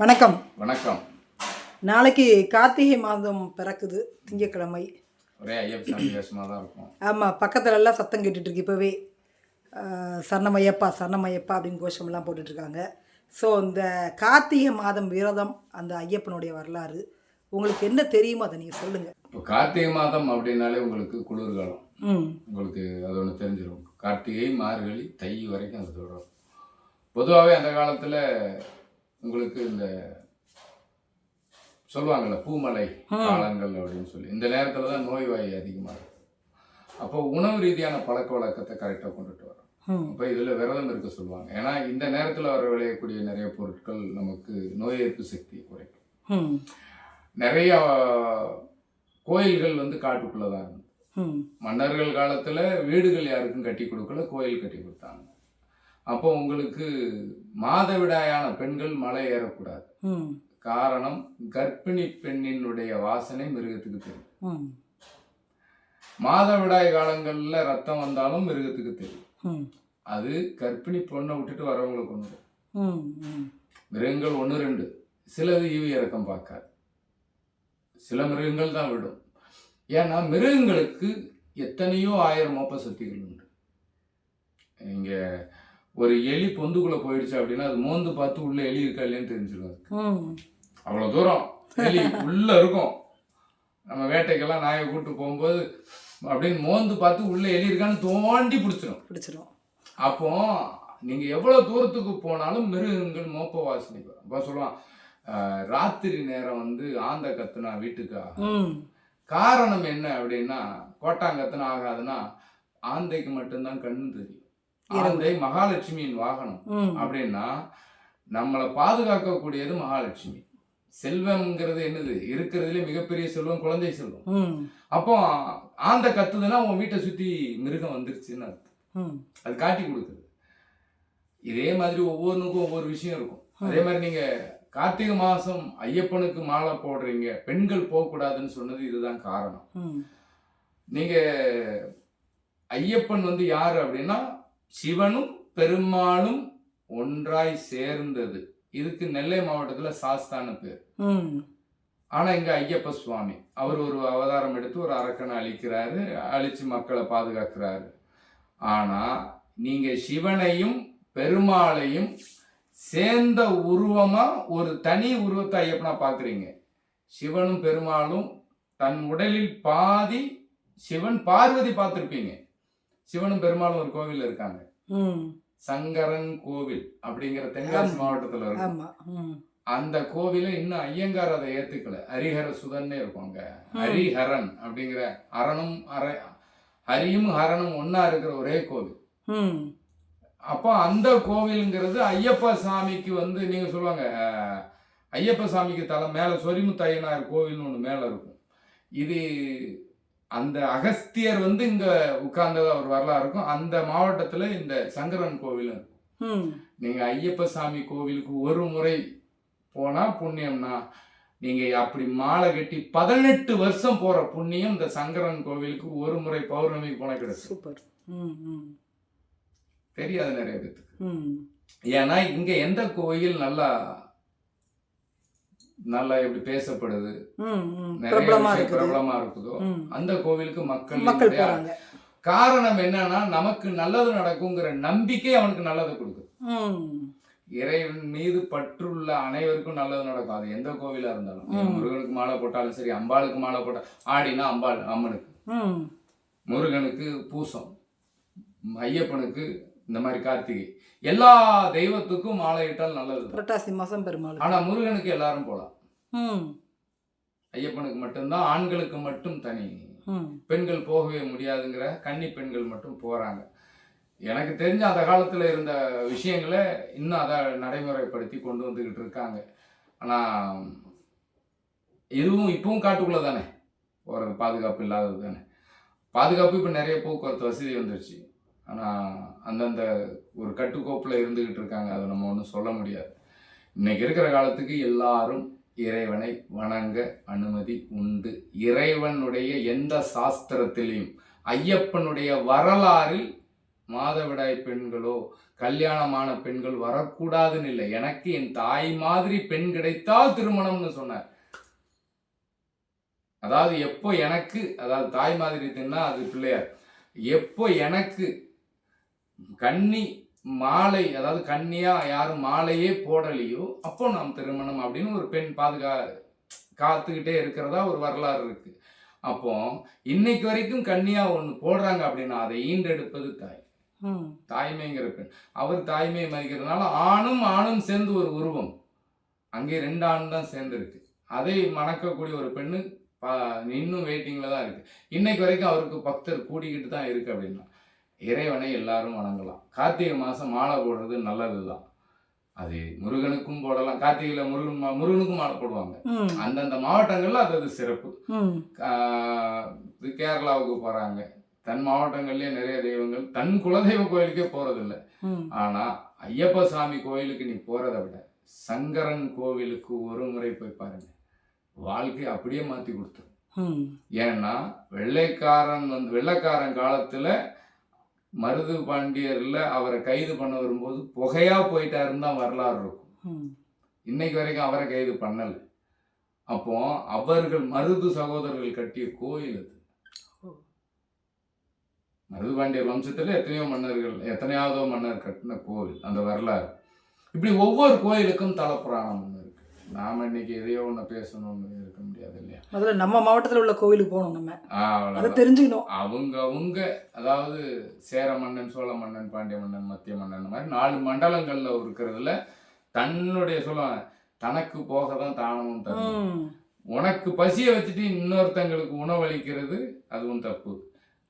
வணக்கம். வணக்கம். நாளைக்கு கார்த்திகை மாதம் பிறக்குது திங்கக்கிழமை ஒரே ஐயப்ப சாமி வேஷமாக தான் இருக்கும். ஆமாம் பக்கத்துல எல்லாம் சத்தம் கேட்டுட்டு இருக்கு இப்போவே சரணமையப்பா சரணமையப்பா அப்படின்னு கோஷமெல்லாம் போட்டுட்ருக்காங்க. ஸோ இந்த கார்த்திகை மாதம் விரதம் அந்த ஐயப்பனுடைய வரலாறு உங்களுக்கு என்ன தெரியுமோ அதை நீங்கள் சொல்லுங்கள் இப்போ கார்த்திகை மாதம் அப்படின்னாலே உங்களுக்கு குளிர்காலம். ம். உங்களுக்கு அது ஒன்று தெரிஞ்சிடும் கார்த்திகை மார்கழி தை வரைக்கும் அது தொடரும். பொதுவாகவே அந்த காலத்தில் உங்களுக்கு இந்த சொல்லுவாங்கள்ல பூமலை காலங்கள் அப்படின்னு சொல்லி. இந்த நேரத்தில் தான் நோய் வாய் அதிகமாக இருக்கும் அப்போ உணவு ரீதியான பழக்க வழக்கத்தை கரெக்டாக கொண்டுட்டு வரும் அப்போ இதில் விரதம் இருக்க சொல்லுவாங்க. ஏன்னா இந்த நேரத்தில் வர விளையக்கூடிய நிறைய பொருட்கள் நமக்கு நோய் எதிர்ப்பு சக்தியை குறைக்கும். நிறைய கோயில்கள் வந்து காட்டுக்குள்ளே தான் இருந்தது மன்னர்கள் காலத்தில் வீடுகள் யாருக்கும் கட்டி கொடுக்கல கோயில் கட்டி கொடுத்தாங்க. அப்போ உங்களுக்கு மாதவிடாயான பெண்கள் மலை ஏறக்கூடாது. காரணம் கர்ப்பிணி பெண்ணினுடைய வாசனை மிருகத்துக்கு தெரியும். மாதவிடாய் காலங்களில் ரத்தம் வந்தாலும் மிருகத்துக்கு தெரியும். அது கர்ப்பிணி பொண்ணை விட்டுட்டு வரவங்களுக்கு ஒன்று மிருகங்கள் ஒன்று ரெண்டு. சிலது ஈவி இறக்கம் பார்க்காது. சில மிருகங்கள் தான் விடும். ஏன்னா மிருகங்களுக்கு எத்தனையோ ஆயிரம் மோப்ப சக்திகள் உண்டு. இங்கே ஒரு எலி பொந்துக்குள்ளே போயிடுச்சு அப்படின்னா அது மோந்து பார்த்து உள்ள எலி இருக்கா இல்லையான்னு தெரிஞ்சிடும் அவ்வளோ தூரம் எலி உள்ள இருக்கும். நம்ம வேட்டைக்கெல்லாம் நாயை கூட்டு போகும்போது அப்படின்னு மோந்து பார்த்து உள்ள எலி இருக்கான்னு தோண்டி பிடிச்சிடும் பிடிச்சிரும். அப்போ நீங்க எவ்வளவு தூரத்துக்கு போனாலும் மிருகங்கள் மோப்ப வாசனை. அப்போ சொல்லுவான் "ஆஹ், ராத்திரி நேரம் வந்து ஆந்த கத்துனா வீட்டுக்கு காரணம் என்ன அப்படின்னா கோட்டாங்கத்துனா ஆகாதுன்னா ஆந்தைக்கு மட்டும்தான் கண்ணு தெரியும். ஆந்தை மகாலட்சுமியின் வாகனம். அப்படின்னா நம்மளை பாதுகாக்கக்கூடியது மகாலட்சுமி. செல்வம்ங்கிறது என்னது? இருக்கிறதுலே மிகப்பெரிய செல்வம் குழந்தை செல்வம். அப்போ ஆந்த கத்துதுன்னா உன் வீட்டை சுத்தி மிருகம் வந்துருச்சுன்னு அர்த்தம். அது காட்டி கொடுக்குது. இதே மாதிரி ஒவ்வொன்றுக்கும் ஒவ்வொரு விஷயம் இருக்கும். அதே மாதிரி நீங்க கார்த்திகை மாசம் ஐயப்பனுக்கு மாலை போடுறீங்க. பெண்கள் போகக்கூடாதுன்னு சொன்னது இதுதான் காரணம். நீங்க ஐயப்பன் வந்து யாரு அப்படின்னா சிவனும் பெருமாளும் ஒன்றாய் சேர்ந்தது. இதுக்கு நெல்லை மாவட்டத்துல சாஸ்தான பேர். ஆனா இங்க ஐயப்ப சுவாமி அவர் ஒரு அவதாரம் எடுத்து ஒரு அரக்கனை அழிக்கிறாரு அழிச்சு மக்களை பாதுகாக்கிறாரு. ஆனா நீங்க சிவனையும் பெருமாளையும் சேர்ந்த உருவமா ஒரு தனி உருவத்தை ஐயப்பனா பாக்குறீங்க. சிவனும் பெருமாளும் தன் உடலில் பாதி சிவன் பார்வதி பார்த்திருப்பீங்க. சிவனும் பெருமாளும் ஒரு கோவில் இருக்காங்க. சங்கரன் கோவில் அப்படிங்கிற தென்காசி. மாவட்டத்துல இருக்கு ஆமாம் ம். அந்த கோவிலை இன்னும் ஐயங்கார் அதை ஏத்துக்கல. ஹரிஹர சுதன்னே இருக்கும் அங்க. ஹரிஹரன் அப்படிங்கிற அரணும் அர ஹரியும் ஹரனும் ஒண்ணா இருக்கிற ஒரே கோவில். அப்போ அந்த கோவிலுங்கிறது ஐயப்ப சாமிக்கு வந்து நீங்க சொல்லுவாங்க ஐயப்ப சாமிக்கு தலை மேல சொரிமுத்தையனார் கோவில்னு ஒன்று மேல இருக்கும். இது அந்த அகஸ்தியர் வந்து இங்க உட்கார்ந்ததா ஒரு வரலாறு இருக்கும். அந்த மாவட்டத்துல இந்த சங்கரன் கோவிலும் ம் நீங்க ஐயப்ப சாமி கோவிலுக்கு ஒரு முறை போனா புண்ணியம்னா நீங்க அப்படி மாலை கட்டி பதினெட்டு வருஷம் போற புண்ணியம் இந்த சங்கரன் கோவிலுக்கு ஒரு முறை பௌர்ணமிக்கு போனா சூப்பர். ம் தெரியாது நிறைய பேத்துக்கு. ம் ஏன்னா இங்க எந்த கோயில் நல்லா நல்லா எப்படி பேசப்படுது. நிறைய பிரபலமா இருக்குது. அந்த கோவிலுக்கு மக்கள் மக்கள் காரணம் என்னன்னா நமக்கு நல்லது நடக்குங்கிற நம்பிக்கை அவனுக்கு நல்லதை கொடுக்குது. இறைவன் மீது பற்றுள்ள அனைவருக்கும் நல்லது நடக்கும். அது எந்த கோவிலா இருந்தாலும். முருகனுக்கு மாலை போட்டாலும் சரி அம்பாளுக்கு மாலை போட்டா ஆடினா அம்பாள் அம்மனுக்கு. முருகனுக்கு பூசம் ஐயப்பனுக்கு இந்த மாதிரி கார்த்திகை. எல்லா தெய்வத்துக்கும் மாலை இட்டால் நல்லது புரட்டாசி மாசம் பெருமாள் ஆனா முருகனுக்கு எல்லாரும் போலாம். ஐயப்பனுக்கு மட்டும்தான் ஆண்களுக்கு மட்டும் தனி. பெண்கள் போகவே முடியாதுங்கிற கன்னி பெண்கள் மட்டும் போறாங்க. எனக்கு தெரிஞ்ச அந்த காலத்துல இருந்த விஷயங்களை இன்னும் அதை நடைமுறைப்படுத்தி கொண்டு வந்துகிட்டு இருக்காங்க. ஆனா இதுவும் இப்பவும் காட்டுக்குள்ள தானே? போறது பாதுகாப்பு இல்லாதது தானே? பாதுகாப்பு இப்போ நிறைய போக்குவரத்து வசதி வந்துருச்சு. ஆனால் அந்தந்த ஒரு கட்டுக்கோப்பில் இருந்துக்கிட்டு இருக்காங்க அதை நம்ம ஒன்றும் சொல்ல முடியாது. இன்றைக்கி இருக்கிற காலத்துக்கு எல்லாரும் இறைவனை வணங்க அனுமதி உண்டு. இறைவனுடைய எந்த சாஸ்திரத்திலையும் ஐயப்பனுடைய வரலாறில் மாதவிடாய் பெண்களோ கல்யாணமான பெண்கள் வரக்கூடாதுன்னு இல்லை. எனக்கு என் தாய் மாதிரி பெண் கிடைத்தால் திருமணம்னு சொன்னார். அதாவது எப்போ எனக்கு அதாவது தாய் மாதிரி தின்னா அது பிள்ளையார். எப்போ எனக்கு கன்னி மாலை அதாவது கன்னியா யாரும் மாலையே போடலையோ அப்போ நாம் திருமணம் அப்படின்னு ஒரு பெண் பாதுகா காத்துக்கிட்டே இருக்கிறதா ஒரு வரலாறு இருக்கு. அப்போ இன்னைக்கு வரைக்கும் கன்னியா ஒன்று போடுறாங்க அப்படின்னா அதை ஈண்டெடுப்பது தாய். தாய்மைங்கிற பெண். அவர் தாய்மையை மதிக்கிறதுனால ஆணும் ஆணும் சேர்ந்து ஒரு உருவம். அங்கே ரெண்டு ஆண் தான் சேர்ந்துருக்கு. அதை மணக்கக்கூடிய ஒரு பெண்ணு இன்னும் வெயிட்டிங்கில் தான் இருக்கு. இன்னைக்கு வரைக்கும் அவருக்கு பக்தர் கூடிக்கிட்டு தான் இருக்கு அப்படின்னா. இறைவனை எல்லாரும் வணங்கலாம். கார்த்திகை மாதம் மாலை போடுறது நல்லது தான் அது முருகனுக்கும் போடலாம். கார்த்திகையில் முருகன் முருகனுக்கும் மாலை போடுவாங்க. அந்தந்த மாவட்டங்களில் அது அது சிறப்பு. கேரளாவுக்கு போகிறாங்க தன் மாவட்டங்கள்லேயே நிறைய தெய்வங்கள். தன் குலதெய்வ கோயிலுக்கே போகிறதில்ல ஆனால் ஐயப்ப சாமி கோயிலுக்கு நீ போகிறத விட சங்கரன் கோவிலுக்கு ஒரு முறை போய் பாருங்க. வாழ்க்கை அப்படியே மாற்றி கொடுத்துரும். ஏன்னா வெள்ளைக்காரன் வந்து வெள்ளைக்காரன் காலத்தில் மருது பாண்டியரில் அவரை கைது பண்ண வரும்போது புகையா போயிட்டாருன்னு தான் வரலாறு இருக்கும். இன்னைக்கு வரைக்கும் அவரை கைது பண்ணல. அப்போ அவர்கள் மருது சகோதரர்கள் கட்டிய கோயில் அது. ஓ. மருதுபாண்டியர் வம்சத்துல எத்தனையோ மன்னர்கள் எத்தனையாவதோ மன்னர் கட்டின கோவில் அந்த வரலாறு. இப்படி ஒவ்வொரு கோயிலுக்கும் தலப்புராணம் ஒன்று இருக்கு. நாம இன்னைக்கு எதையோ ஒன்று பேசணும்னு இருக்க முடியாது இல்லையா? முதல்ல நம்ம மாவட்டத்தில் உள்ள கோவிலுக்கு போகணும் நம்ம. அதை. தெரிஞ்சுக்கணும். அவங்க அவங்க அதாவது சேர மன்னன் சோழ மன்னன் பாண்டிய மன்னன் மத்திய மன்னன் மாதிரி நாலு மண்டலங்கள்ல இருக்கிறதுல தன்னுடைய சொல்லுவாங்க தனக்கு போக தான் தானமும் தரும் உனக்கு பசியை வச்சுட்டு இன்னொருத்தங்களுக்கு உணவளிக்கிறது அதுவும் தப்பு.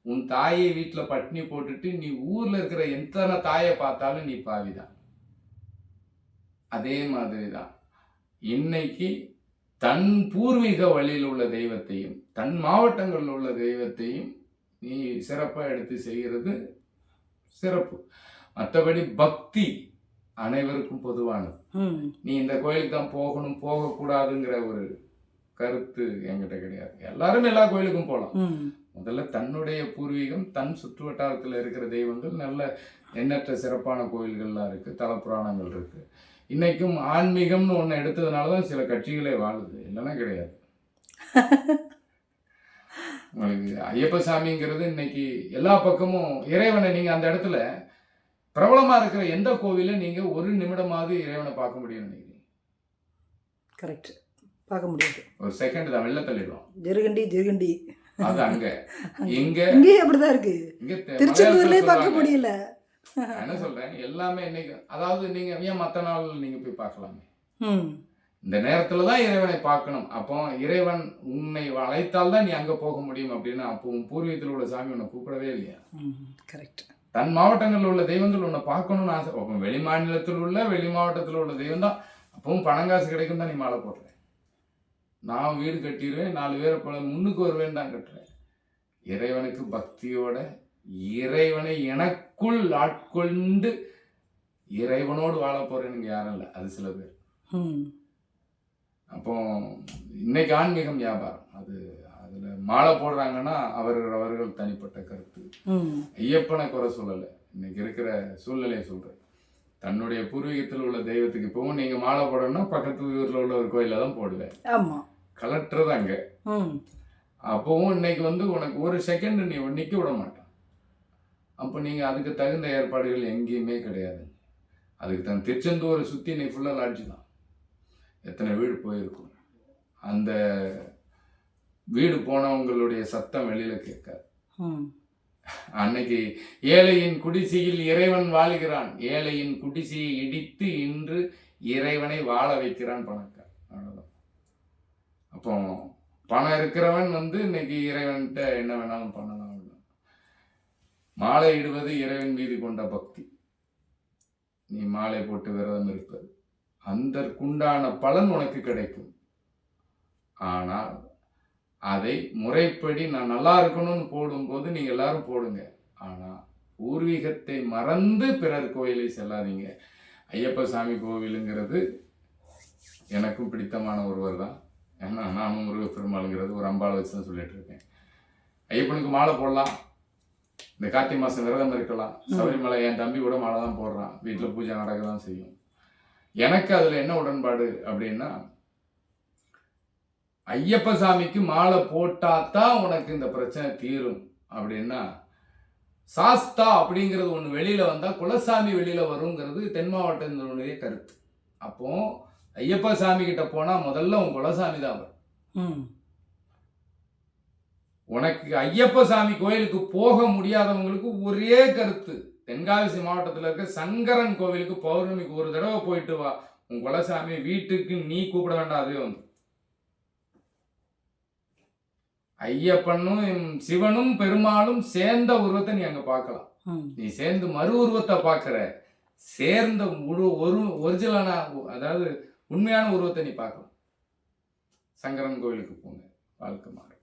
உன் தாயை வீட்டில் பட்டினி போட்டுட்டு நீ ஊர்ல இருக்கிற எத்தனை தாயை பார்த்தாலும் நீ பாவிதான். அதே மாதிரி தான் இன்னைக்கு தன் பூர்வீக வழியில் உள்ள தெய்வத்தையும் தன் மாவட்டங்களில் உள்ள தெய்வத்தையும் நீ சிறப்பாக எடுத்து செய்கிறது சிறப்பு. மற்றபடி பக்தி அனைவருக்கும் பொதுவானது. நீ இந்த கோயிலுக்கு தான் போகணும் போகக்கூடாதுங்கிற ஒரு கருத்து என்கிட்ட கிடையாது. எல்லாரும் எல்லா கோயிலுக்கும் போகலாம். முதல்ல தன்னுடைய பூர்வீகம் தன் சுற்று வட்டாரத்தில் இருக்கிற தெய்வங்கள் நல்ல எண்ணற்ற சிறப்பான கோயில்கள்லாம் இருக்கு தலப்புராணங்கள் இருக்கு. இன்னைக்கும் ஆன்மீகம்னு ஒன்று எடுத்ததுனால தான் சில கட்சிகளே வாழுது. இல்லைன்னா கிடையாது. உங்களுக்கு ஐயப்ப சாமிங்கிறது இன்னைக்கு எல்லா பக்கமும் இறைவனை நீங்க அந்த இடத்துல பிரபலமா இருக்கிற எந்த கோவில நீங்க ஒரு நிமிடமாவது இறைவனை பார்க்க முடியும்னு நினைக்கிறீங்க? கரெக்ட் பார்க்க முடியாது. ஒரு செகண்ட் தான் வெளில தள்ளிடுவோம் ஜெருகண்டி ஜெருகண்டி. அது அங்க. இங்க இங்கேயும் அப்படிதான் இருக்கு. திருச்செந்தூர்லயே பார்க்க. முடியல. என்ன சொல்றேன்? எல்லாமே இன்னைக்கு அதாவது நீங்க ஏன் மத்த நாள் நீங்க போய் பார்க்கலாமே? இந்த நேரத்துல தான் இறைவனை பார்க்கணும். அப்போ இறைவன் உன்னை அழைத்தால் தான் நீ அங்க போக முடியும் அப்படின்னு அப்போ உன் பூர்வீகத்தில் உள்ள சாமி உன்னை கூப்பிடவே இல்லையா? கரெக்ட் தன் மாவட்டங்களில் உள்ள தெய்வங்கள் உன்னை பார்க்கணும்னு ஆசை. அப்போ வெளி மாநிலத்தில் உள்ள வெளி மாவட்டத்தில் உள்ள தெய்வம் தான். அப்பவும் பணங்காசு கிடைக்கும் தான் நீ மாலை போடுற. நான் வீடு கட்டிடுவேன் நாலு பேரை போல முன்னுக்கு வருவேன் தான் கட்டுறேன். இறைவனுக்கு பக்தியோட இறைவனை எனக்குள் ஆட்கொண்டு இறைவனோடு வாழ போறேன்னு யாரும் இல்லை. அது சில பேர். அப்போ இன்னைக்கு ஆன்மீகம் வியாபாரம். அது அதுல மாலை போடுறாங்கன்னா அவர்கள் அவர்கள் தனிப்பட்ட கருத்து. ஐயப்பனை குறை சொல்லலை. இன்னைக்கு இருக்கிற சூழ்நிலையை சொல்றேன். தன்னுடைய பூர்வீகத்தில் உள்ள தெய்வத்துக்கு இப்பவும் நீங்க மாலை போடணும்னா பக்கத்து ஊர்ல உள்ள ஒரு கோயில தான் போடுவேன். ஆமாம் கலெக்டர் அங்க. அப்பவும் இன்னைக்கு வந்து உனக்கு ஒரு செகண்ட் நீ நிக்க விட மாட்டான். அப்போ நீங்க அதுக்கு தகுந்த ஏற்பாடுகள் எங்கேயுமே கிடையாது. அதுக்கு தன் திருச்செந்தூரை சுத்தி நீ ஃபுல்லா லாட்ஜி தான். எத்தனை வீடு போயிருக்கும். அந்த வீடு போனவங்களுடைய சத்தம் வெளியில கேட்காது. அன்னைக்கு ஏழையின் குடிசையில் இறைவன் வாழுகிறான். ஏழையின் குடிசையை இடித்து இன்று இறைவனை வாழ வைக்கிறான் பணக்கார் அவ்வளவுதான். அப்போ பணம் இருக்கிறவன் வந்து இன்னைக்கு இறைவன்கிட்ட என்ன வேணாலும் பண்ணலாம். மாலையிடுவது மாலை இடுவது இறைவன் மீது கொண்ட பக்தி. நீ மாலை போட்டு விரதம் இருப்பது அந்தற்குண்டான பலன் உனக்கு கிடைக்கும். ஆனால் அதை முறைப்படி நான் நல்லா இருக்கணும்னு போடும்போது நீங்க எல்லாரும் போடுங்க. ஆனால் பூர்வீகத்தை மறந்து பிறர் கோயிலை செல்லாதீங்க. ஐயப்ப சாமி கோவிலுங்கிறது எனக்கும் பிடித்தமான ஒருவர் தான். ஏன்னா நானும் முருகப்பெருமாளுங்கிறது ஒரு அம்பாளை வச்சு தான் சொல்லிட்டு இருக்கேன். ஐயப்பனுக்கு மாலை போடலாம். இந்த கார்த்திகை மாசம் விரதம் இருக்கலாம். சபரிமலை என் தம்பி கூட மாலை தான் போடுறான். வீட்டில் பூஜை நடக்க தான் செய்யும். எனக்கு அதுல என்ன உடன்பாடு அப்படின்னா ஐயப்ப சாமிக்கு மாலை போட்டாதான் உனக்கு இந்த பிரச்சனை தீரும். அப்படின்னா சாஸ்தா அப்படிங்கிறது ஒன்று வெளியில வந்தா குலசாமி வெளியில வருங்கிறது தென் மாவட்டத்தினுடைய கருத்து. அப்போ ஐயப்ப சாமி கிட்ட போனா முதல்ல உன் குலசாமி தான் வரும். உனக்கு ஐயப்ப சாமி கோயிலுக்கு போக முடியாதவங்களுக்கு ஒரே கருத்து. தென்காசி மாவட்டத்தில் இருக்க சங்கரன் கோவிலுக்கு பௌர்ணமிக்கு ஒரு தடவை போயிட்டு வா. உன் குலசாமி வீட்டுக்கு நீ கூப்பிட வேண்டாம் அதுவே வந்து. ஐயப்பனும் சிவனும் பெருமாளும் சேர்ந்த உருவத்தை நீ அங்க பார்க்கலாம். நீ சேர்ந்து மறு உருவத்தை பார்க்குற. சேர்ந்த முழு ஒரு ஒரிஜினலான அதாவது உண்மையான உருவத்தை நீ பார்க்கலாம். சங்கரன் கோவிலுக்கு போங்க வாழ்க்கை மாறும்.